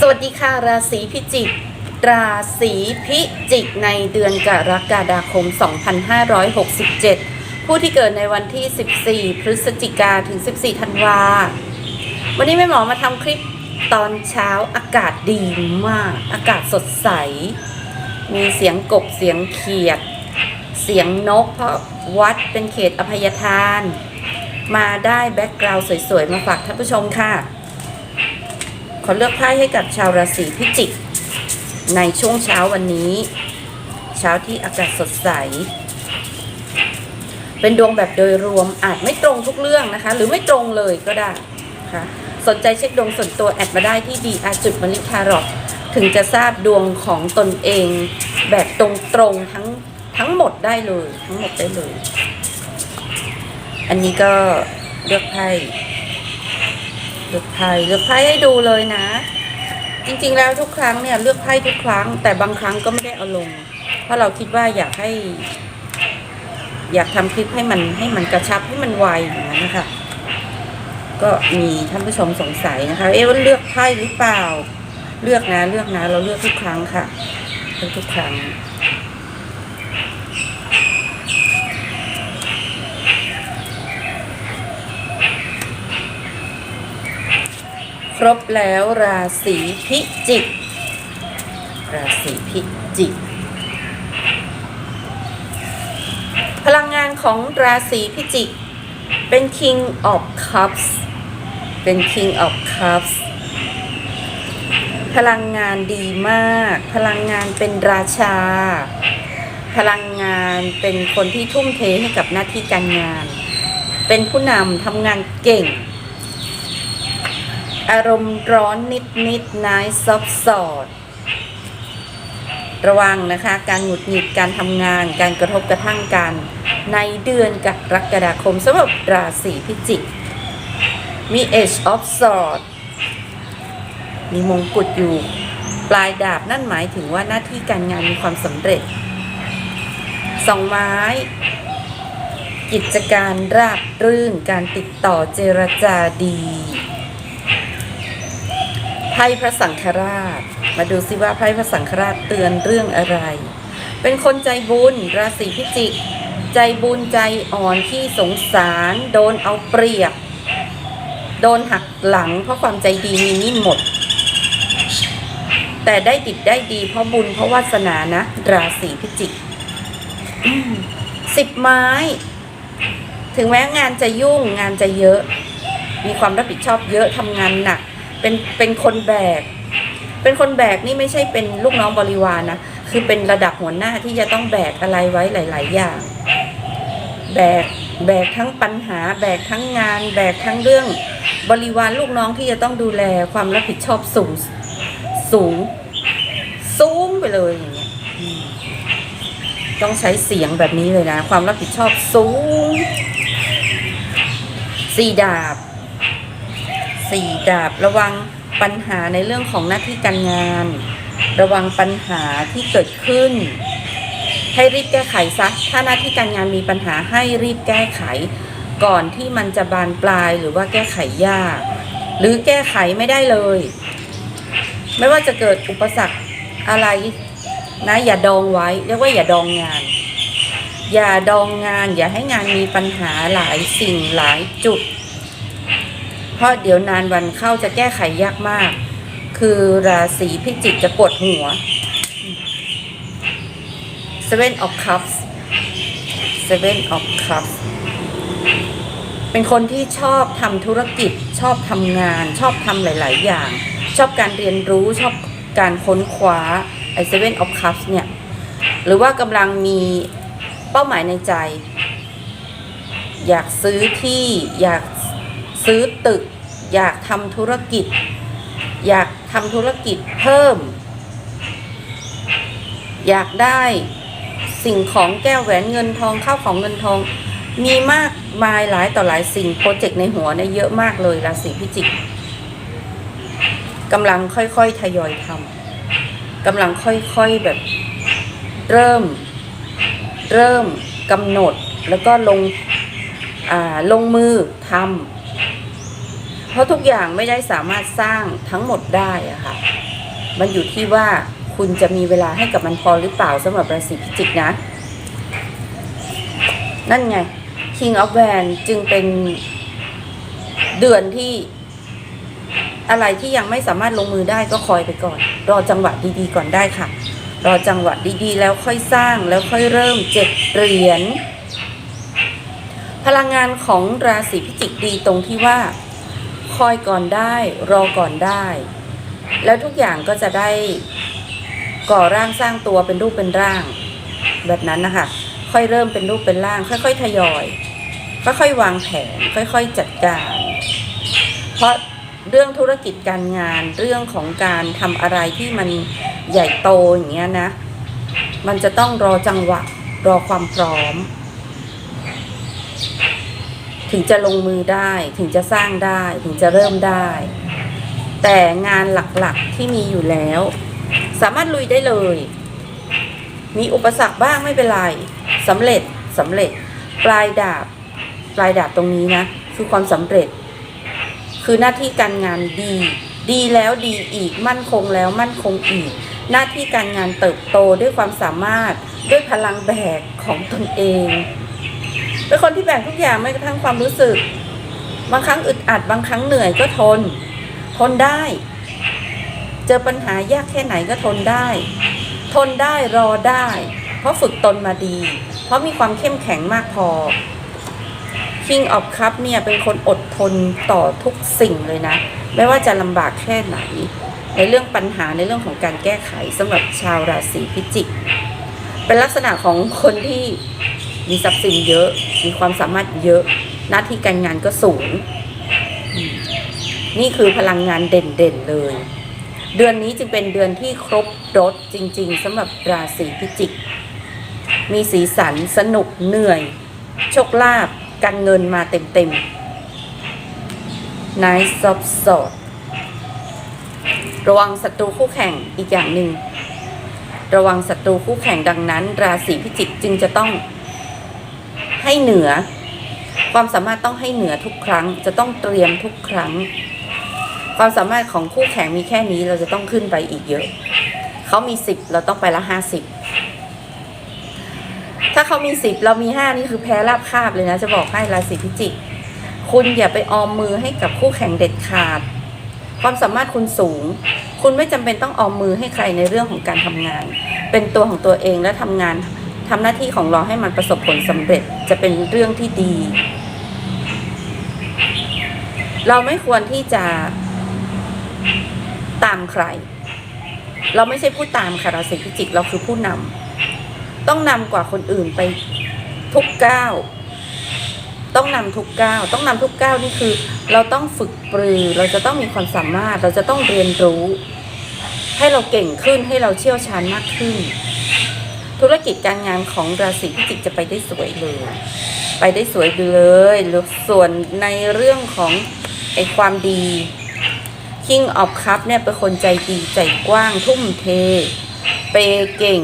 สวัสดีค่ะราศีพิจิก ราศีพิจิกในเดือนกรกฎาคม 2567 ผู้ที่เกิดในวันที่ 14 พฤศจิกาถึง 14 ธันวา วันนี้แม่หมอมาทำคลิปตอนเช้าอากาศดีมาก อากาศสดใส มีเสียงกบเสียงเขียด เสียงนกเพราะวัดเป็นเขตอภัยทาน มาได้แบ็กกราวด์สวยๆ มาฝากท่านผู้ชมค่ะ ขอเลือกไพ่ให้กับชาวราศีพิจิก ในช่วงเช้าวันนี้ เช้าที่อากาศสดใส เป็นดวงแบบโดยรวมอาจไม่ตรงทุกเรื่องนะคะ หรือไม่ตรงเลยก็ได้นะคะสนใจเช็คดวงส่วนตัวแอดมาได้ที่ดีอาจุดมลิทารอกถึงจะทราบดวงของตนเอง แบบตรงๆทั้งทั้งหมดได้เลย ทั้งหมดได้เลย อันนี้ก็เลือกไพ่ ลือกไพ่เลือกไพ่ให้ดูเลยนะ จริงๆแล้วทุกครั้งเนี่ยเลือกไพ่ทุกครั้ง แต่บางครั้งก็ไม่ได้เอาลง เพราะเราคิดว่าอยากให้ อยากทำคลิปให้มันให้มันกระชับให้มันไวอย่างนั้นนะคะก็มีท่านผู้ชมสงสัยนะคะ เอ๊ะว่าเลือกไพ่หรือเปล่า เลือกนะเลือกนะ เราเลือกทุกครั้งค่ะเลือกทุกครั้ง ครบแล้วราศีพิจิก ราศีพิจิก พลังงานของราศีพิจิก เป็น King of Cups เป็น King of Cups พลังงานดีมาก พลังงานเป็นราชา พลังงานเป็นคนที่ทุ่มเทให้กับหน้าที่การงาน เป็นผู้นำทำงานเก่ง อารมณ์ร้อนนิดนิดนายซอบสอด ระวังนะคะ การหงุดหงิดการทำงาน การกระทบกระทั่งกัน ในเดือนกรกฎาคมสำหรับราศีพิจิก มี Age of Sword มีมงกุฎอยู่ ปลายดาบนั่นหมายถึงว่าหน้าที่การงานมีความสำเร็จสองไม้ กิจการราบรื่นการติดต่อเจรจาดี ไพ่พระสังฆราช มาดูซิว่าไพ่พระสังฆราชเตือนเรื่องอะไร เป็นคนใจบุญราศีพิจิก ใจบุญใจอ่อนที่สงสาร โดนเอาเปรียบ โดนหักหลัง เพราะความใจดีมีนิ่มหมด แต่ได้ดิบได้ดีเพราะบุญเพราะวาสนานะ ราศีพิจิกสิบไม้ ถึงแม้งานจะยุ่งงานจะเยอะ มีความรับผิดชอบเยอะทำงานหนัก เป็นเป็นคนแบก เป็นคนแบกนี่ไม่ใช่เป็นลูกน้องบริวารนนะคือเป็นระดับหัวหน้าที่จะต้องแบกอะไรไว้หลาย ๆ อย่าง แบกแบกทั้งปัญหา แบกทั้งงาน แบกทั้งเรื่อง บริวารลูกน้องที่จะต้องดูแลความรับผิดชอบสูงสูงสูงไปเลยอย่างเงี้ยต้องใช้เสียงแบบนี้เลยนะ ความรับผิดชอบสูงสี่ดาบ สี่ดาบระวังปัญหาในเรื่องของหน้าที่การงาน ระวังปัญหาที่เกิดขึ้น ให้รีบแก้ไขซะถ้าหน้าที่การงานมีปัญหาให้รีบแก้ไข ก่อนที่มันจะบานปลายหรือว่าแก้ไขยาก หรือแก้ไขไม่ได้เลย ไม่ว่าจะเกิดอุปสรรคอะไรนะอย่าดองไว้เรียกว่าอย่าดองงาน อย่าดองงาน อย่าให้งานมีปัญหาหลายสิ่งหลายจุด เพราะเดี๋ยวนานวันเข้าจะแก้ไขยากมาก คือราศีพิจิกจะปวดหัว Seven of Cups Seven of Cups เป็นคนที่ชอบทำธุรกิจ ชอบทำงาน ชอบทำหลาย ๆ อย่าง ชอบการเรียนรู้ชอบการค้นคว้าไอ้ Seven of Cups เนี่ย หรือว่ากำลังมีเป้าหมายในใจ อยากซื้อที่อยาก ซื้อตึก อยากทำธุรกิจ อยากทำธุรกิจเพิ่ม อยากได้สิ่งของแก้วแหวนเงินทองข้าวของเงินทอง มีมากมายหลายต่อหลายสิ่งโปรเจกต์ในหัวเนี่ยเยอะมากเลยราศีพิจิกกำลังค่อยๆทยอยทำกำลังค่อยๆแบบเริ่ม เริ่มกำหนดแล้วก็ลงลงมือทำ เพราะทุกอย่างไม่ได้สามารถสร้างทั้งหมดได้อะค่ะ มันอยู่ที่ว่าคุณจะมีเวลาให้กับมันพอหรือเปล่าสำหรับราศีพิจิกนะ นั่นไง King of w a n จึงเป็นเดือนที่อะไรที่ยังไม่สามารถลงมือได้ก็คอยไปก่อน รอจังหวะดีๆก่อนได้ค่ะ รอจังหวะดีๆ แล้วค่อยสร้างแล้วค่อยเริ่มเจ็ดเหรียญพลังงานของราศีพิจิกดีตรงที่ว่า คอยก่อนได้รอก่อนได้ แล้วทุกอย่างก็จะได้ก่อร่างสร้างตัวเป็นรูปเป็นร่าง แบบนั้นนะคะ ค่อยเริ่มเป็นรูปเป็นร่าง ค่อย ๆ ทยอย ค่อยๆวางแผน ค่อยๆจัดการ เพราะเรื่องธุรกิจการงานเรื่องของการทำอะไรที่มันใหญ่โตอย่างเงี้ยนะ มันจะต้องรอจังหวะรอความพร้อม ถึงจะลงมือได้ถึงจะสร้างได้ถึงจะเริ่มได้ แต่งานหลักๆที่มีอยู่แล้ว สามารถลุยได้เลย มีอุปสรรคบ้างไม่เป็นไรสำเร็จสำเร็จ ปลายดาบ ปลายดาบตรงนี้นะ คือความสำเร็จ คือหน้าที่การงานดี ดีแล้วดีอีกมั่นคงแล้วมั่นคงอีก หน้าที่การงานเติบโตด้วยความสามารถด้วยพลังแบกของตนเอง เป็นคนที่แบกทุกอย่างไม่กระทั่งความรู้สึก บางครั้งอึดอัดบางครั้งเหนื่อยก็ทน ทนได้ เจอปัญหายากแค่ไหนก็ทนได้ ทนได้รอได้ เพราะฝึกตนมาดี เพราะมีความเข้มแข็งมากพอ King of Cup เนี่ยเป็นคนอดทนต่อทุกสิ่งเลยนะ ไม่ว่าจะลำบากแค่ไหน ในเรื่องปัญหาในเรื่องของการแก้ไขสำหรับชาวราศีพิจิก เป็นลักษณะของคนที่ มีทรัพย์สินเยอะ มีความสามารถเยอะ หน้าที่การงานก็สูง นี่คือพลังงานเด่นๆเลย เดือนนี้จึงเป็นเดือนที่ครบรถจริง ๆสำหรับราศีพิจิก มีสีสันสนุกเหนื่อย โชคลาภการเงินมาเต็มๆนายซอบสอดระวังศัตรูคู่แข่งอีกอย่างหนึ่งระวังศัตรูคู่แข่งดังนั้น ราศีพิจิกจึงจะต้อง ให้เหนือ ความสามารถต้องให้เหนือทุกครั้ง จะต้องเตรียมทุกครั้ง ความสามารถของคู่แข่งมีแค่นี้เราจะต้องขึ้นไปอีกเยอะ เขามีสิบเราต้องไปละห้าสิบถ้าเขามีสิบเรามีห้านี่คือแพ้ราบคาบเลยนะ จะบอกให้ราศีพิจิก คุณอย่าไปออมมือให้กับคู่แข่งเด็ดขาด ความสามารถคุณสูง คุณไม่จำเป็นต้องออมมือให้ใครในเรื่องของการทำงาน เป็นตัวของตัวเองและทำงาน ทำหน้าที่ของเราให้มันประสบผลสำเร็จจะเป็นเรื่องที่ดี เราไม่ควรที่จะตามใคร เราไม่ใช่ผู้ตามค่ะราศีพิจิกเราคือผู้นำต้องนำกว่าคนอื่นไปทุกก้าวต้องนำทุกก้าวต้องนำทุกก้าวนี่คือ เราต้องฝึกปรือ เราจะต้องมีความสามารถ เราจะต้องเรียนรู้ ให้เราเก่งขึ้นให้เราเชี่ยวชาญมากขึ้น ธุรกิจการงานของราศีพิจิกจะไปได้สวยเลย ไปได้สวยเลยหรือส่วนในเรื่องของไอความดี King of Cup เนี่ยเป็นคนใจดีใจกว้างทุ่มเท เปเก่ง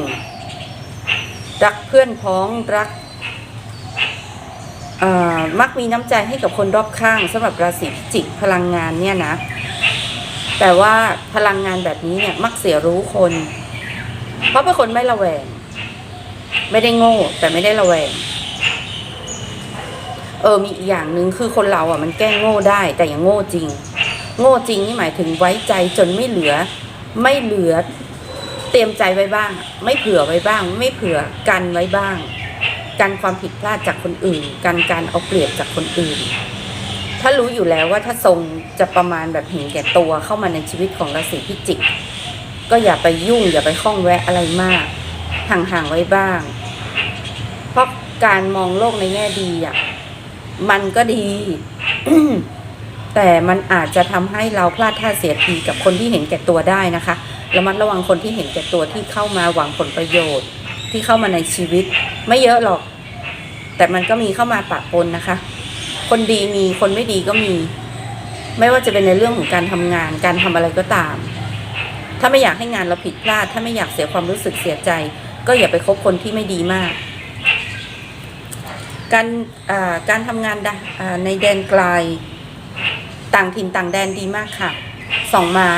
รักเพื่อนพ้องรักมักมีน้ำใจให้กับคนรอบข้างสำหรับราศีพิจิกพลังงานเนี่ยนะ แต่ว่าพลังงานแบบนี้เนี่ยมักเสียรู้คน เพราะเป็นคนไม่ระแวง ไม่ได้โง่ แต่ไม่ได้ระแวง เออมีอีกอย่างหนึ่งคือคนเราอะ มันแกล้งโง่ได้ แต่อย่างโง่จริง โง่จริงนี่หมายถึงไว้ใจจนไม่เหลือ ไม่เหลือ เตรียมใจไว้บ้าง ไม่เผื่อไว้บ้าง ไม่เผื่อกันไว้บ้างกันความผิดพลาดจากคนอื่น กันการเอาเปรียบจากคนอื่น ถ้ารู้อยู่แล้วว่าถ้าทรงจะประมาณแบบเห็นแก่ตัวเข้ามาในชีวิตของราศีพิจิก ก็อย่าไปยุ่งอย่าไปข้องแวะอะไรมาก ห่างๆไว้บ้าง เพราะการมองโลกในแง่ดีอะมันก็ดี แต่มันอาจจะทำให้เราพลาดท่าเสียทีกับคนที่เห็นแก่ตัวได้นะคะระมัดระวังคนที่เห็นแก่ตัวที่เข้ามาหวังผลประโยชน์ ที่เข้ามาในชีวิต ไม่เยอะหรอก แต่มันก็มีเข้ามาปะปนนะคะ คนดีมีคนไม่ดีก็มี ไม่ว่าจะเป็นในเรื่องของการทำงาน การทำอะไรก็ตาม ถ้าไม่อยากให้งานเราผิดพลาด ถ้าไม่อยากเสียความรู้สึกเสียใจ ก็อย่าไปคบคนที่ไม่ดีมาก การการทำงานในแดนไกลต่างถิ่นต่างแดนดีมากค่ะสองไม้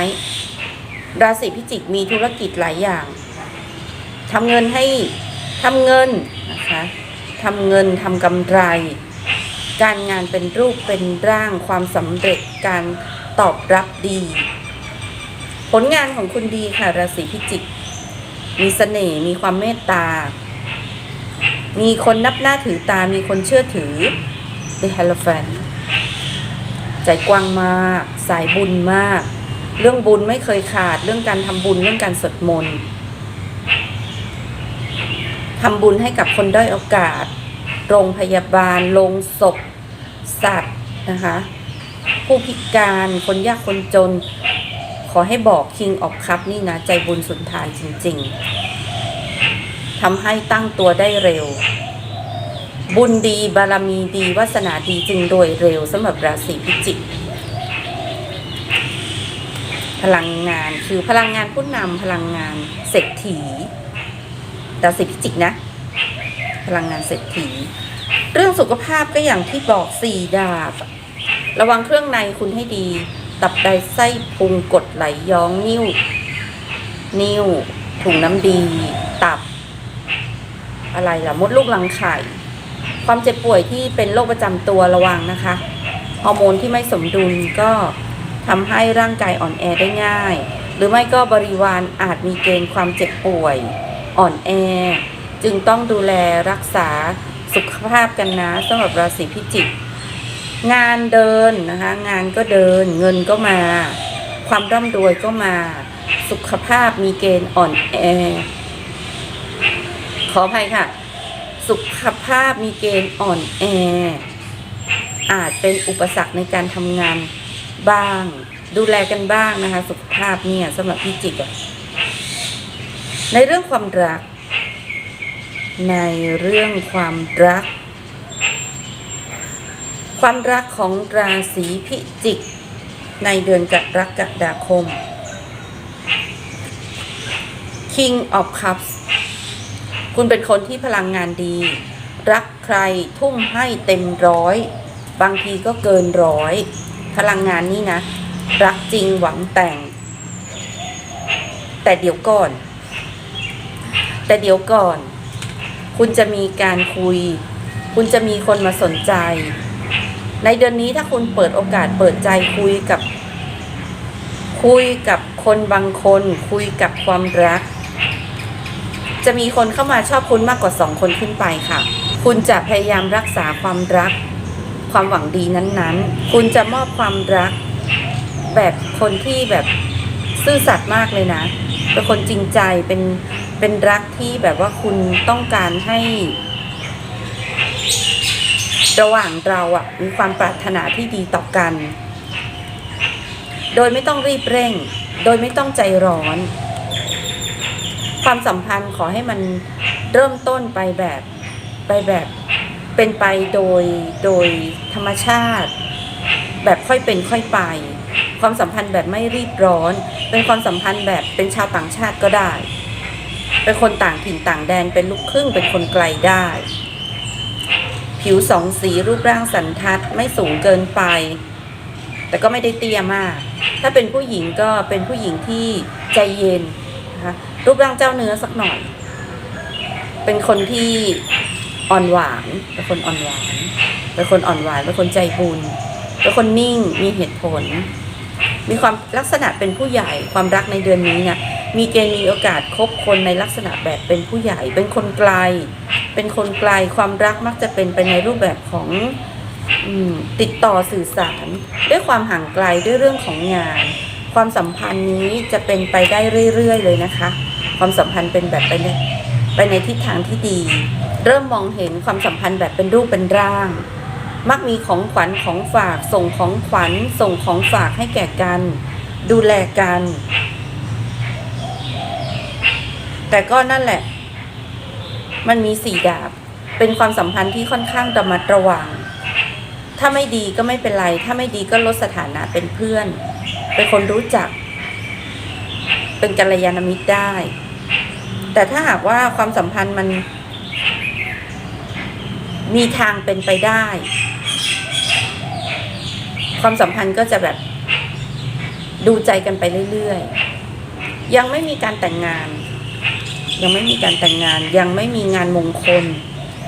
ราศีพิจิกมีธุรกิจหลายอย่างทำเงินให้ทำเงินนะคะทำเงินทำกำไร การงานเป็นรูปเป็นร่างความสำเร็จการตอบรับดี ผลงานของคุณดีค่ะราศีพิจิก มีเสน่ห์มีความเมตตา มีคนนับหน้าถือตา มีคนเชื่อถือ The h e l o p h a n t ใจกว้างมาก สายบุญมาก เรื่องบุญไม่เคยขาด เรื่องการทำบุญ เรื่องการสวดมนต์ทำบุญให้กับคนด้อยโอกาส โรงพยาบาล โรงศพ สัตว์นะคะ ผู้พิการ คนยากคนจน ขอให้บอก King of Cup นี่นะ ใจบุญสุนทานจริง ๆทำให้ตั้งตัวได้เร็ว บุญดีบารมีดีวาสนาดีจึงโดยเร็วสำหรับราศีพิจิกพลังงานคือพลังงานผู้นำพลังงานเศรษฐีราศีพิจิกนะ พลังงานเศรษฐี เรื่องสุขภาพก็อย่างที่บอกสี่ดาบ ระวังเครื่องในคุณให้ดี ตับไดไส้พุงกดไหลย้องนิ้ว นิ้ว ถุงน้ำดี ตับ อะไรล่ะมดลูกรังไข่ ความเจ็บป่วยที่เป็นโรคประจำตัวระวังนะคะ ฮอร์โมนที่ไม่สมดุลก็ทำให้ร่างกายอ่อนแอได้ง่าย หรือไม่ก็บริวารอาจมีเกณฑ์ความเจ็บป่วย อ่อนแอ จึงต้องดูแลรักษาสุขภาพกันนะสำหรับราศีพิจิก งานเดินนะคะ งานก็เดินเงินก็มา ความร่ำรวยก็มา สุขภาพมีเกณฑ์อ่อนแอ ขออภัยค่ะ สุขภาพมีเกณฑ์อ่อนแอ อาจเป็นอุปสรรคในการทำงานบ้าง ดูแลกันบ้างนะคะ สุขภาพเนี่ยสำหรับพี่จิกอะในเรื่องความรัก ในเรื่องความรัก ความรักของราศีพิจิก ในเดือนกรกฎาคม King of Cups คุณเป็นคนที่พลังงานดี รักใครทุ่มให้เต็มร้อย บางทีก็เกินร้อย พลังงานนี้นะ รักจริงหวังแต่ง แต่เดี๋ยวก่อน แต่เดี๋ยวก่อน คุณจะมีการคุย คุณจะมีคนมาสนใจ ในเดือนนี้ถ้าคุณเปิดโอกาสเปิดใจคุยกับ คุยกับคนบางคน คุยกับความรัก จะมีคนเข้ามาชอบคุณมากกว่าสองคนขึ้นไปค่ะ คุณจะพยายามรักษาความรัก ความหวังดีนั้นๆ คุณจะมอบความรัก แบบคนที่แบบซื่อสัตย์มากเลยนะ เป็นคนจริงใจเป็นเป็นรักที่แบบว่าคุณต้องการให้ ระหว่างเราอะมีความปรารถนาที่ดีต่อกัน โดยไม่ต้องรีบเร่ง โดยไม่ต้องใจร้อน ความสัมพันธ์ขอให้มันเริ่มต้นไปแบบไปแบบเป็นไปโดยโดยธรรมชาติ แบบค่อยเป็นค่อยไป ความสัมพันธ์แบบไม่รีบร้อน เป็นความสัมพันธ์แบบเป็นชาวต่างชาติก็ได้ เป็นคนต่างถิ่นต่างแดนเป็นลูกครึ่งเป็นคนไกลได้ ผิวสองสีรูปร่างสันทัดไม่สูงเกินไป แต่ก็ไม่ได้เตี้ยมาก ถ้าเป็นผู้หญิงก็เป็นผู้หญิงที่ใจเย็นนะคะรูปร่างเจ้าเนื้อสักหน่อย เป็นคนที่อ่อนหวานเป็นคนอ่อนหวานเป็นคนอ่อนหวานเป็นคนใจบุญเป็นคนนิ่งมีเหตุผล มีความลักษณะเป็นผู้ใหญ่ความรักในเดือนนี้เนี่ย มีเกณฑ์มีโอกาสคบคนในลักษณะแบบเป็นผู้ใหญ่ เป็นคนไกล เป็นคนไกลความรักมักจะเป็นไปในรูปแบบของอติดต่อสื่อสาร ด้วยความห่างไกลด้วยเรื่องของงาน ความสัมพันธ์นี้จะเป็นไปได้เรื่อยๆ เลยนะคะ ความสัมพันธ์เป็นแบบไปในไปในทิศทางที่ดี เริ่มมองเห็นความสัมพันธ์แบบเป็นรูปเป็นร่าง มักมีของขวัญของฝาก ส่งของขวัญส่งของฝากให้แก่กัน ดูแลกัน แต่ก็นั่นแหละ มันมีสี่ดาบ เป็นความสัมพันธ์ที่ค่อนข้างระมัดระวัง ถ้าไม่ดีก็ไม่เป็นไร ถ้าไม่ดีก็ลดสถานะเป็นเพื่อน เป็นคนรู้จัก เป็นกัลยาณมิตรได้ แต่ถ้าหากว่าความสัมพันธ์มัน มีทางเป็นไปได้ ความสัมพันธ์ก็จะแบบดูใจกันไปเรื่อยๆ ยังไม่มีการแต่งงาน ยังไม่มีการแต่งงาน ยังไม่มีงานมงคล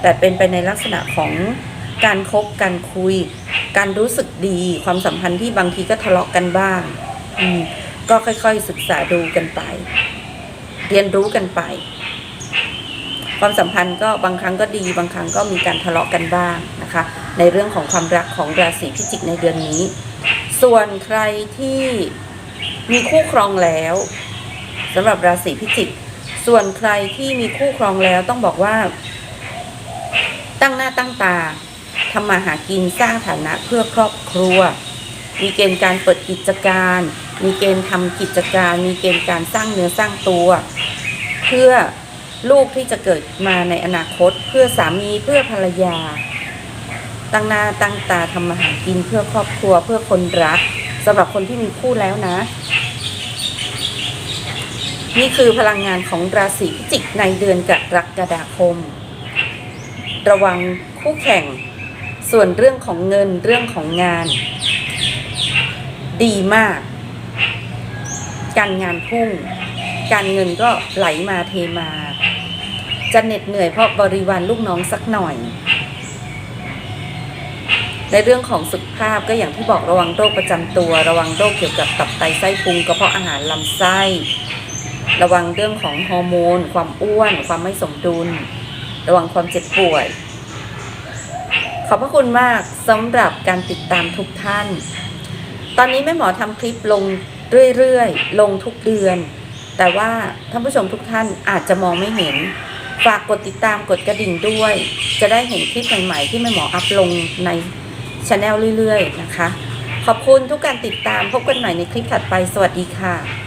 แต่เป็นไปในลักษณะของการคบการคุย การรู้สึกดี ความสัมพันธ์ที่บางทีก็ทะเลาะกันบ้าง อืมก็ค่อยๆศึกษาดูกันไป เรียนรู้กันไป ความสัมพันธ์ก็บางครั้งก็ดี บางครั้งก็มีการทะเลาะกันบ้างนะคะ ในเรื่องของความรักของราศีพิจิกในเดือนนี้ ส่วนใครที่มีคู่ครองแล้วสำหรับราศีพิจิก ส่วนใครที่มีคู่ครองแล้วต้องบอกว่า ตั้งหน้าตั้งตาทำมาหากินสร้างฐานะเพื่อครอบครัว มีเกณฑ์การเปิดกิจการ มีเกณฑ์ทำกิจการ มีเกณฑ์การสร้างเนื้อสร้างตัว เพื่อลูกที่จะเกิดมาในอนาคต เพื่อสามีเพื่อภรรยา ตั้งหน้าตั้งตาทำมาหากินเพื่อครอบครัวเพื่อคนรักสำหรับคนที่มีคู่แล้วนะ นี่คือพลังงานของราศีพิจิกในเดือนกรกฎาคม ระวังคู่แข่ง ส่วนเรื่องของเงินเรื่องของงาน ดีมาก การงานพุ่ง การเงินก็ไหลมาเทมา จะเหน็ดเหนื่อยเพราะบริวารลูกน้องสักหน่อย ในเรื่องของสุขภาพก็อย่างที่บอกระวังโรคประจำตัว ระวังโรคเกี่ยวกับตับไตไส้พุงกระเพาะอาหารลำไส้ ระวังเรื่องของฮอร์โมน ความอ้วน ความไม่สมดุล ระวังความเจ็บป่วย ขอบพระคุณมากสำหรับการติดตามทุกท่าน ตอนนี้แม่หมอทำคลิปลงเรื่อยๆ ลงทุกเดือน แต่ว่าท่านผู้ชมทุกท่านอาจจะมองไม่เห็น ฝากกดติดตามกดกระดิ่งด้วย จะได้เห็นคลิปใหม่ๆ ที่แม่หมออัพลงในช anel เรื่อยๆ นะคะ ขอบคุณทุกการติดตามพบกันใหม่ในคลิปถัดไป สวัสดีค่ะ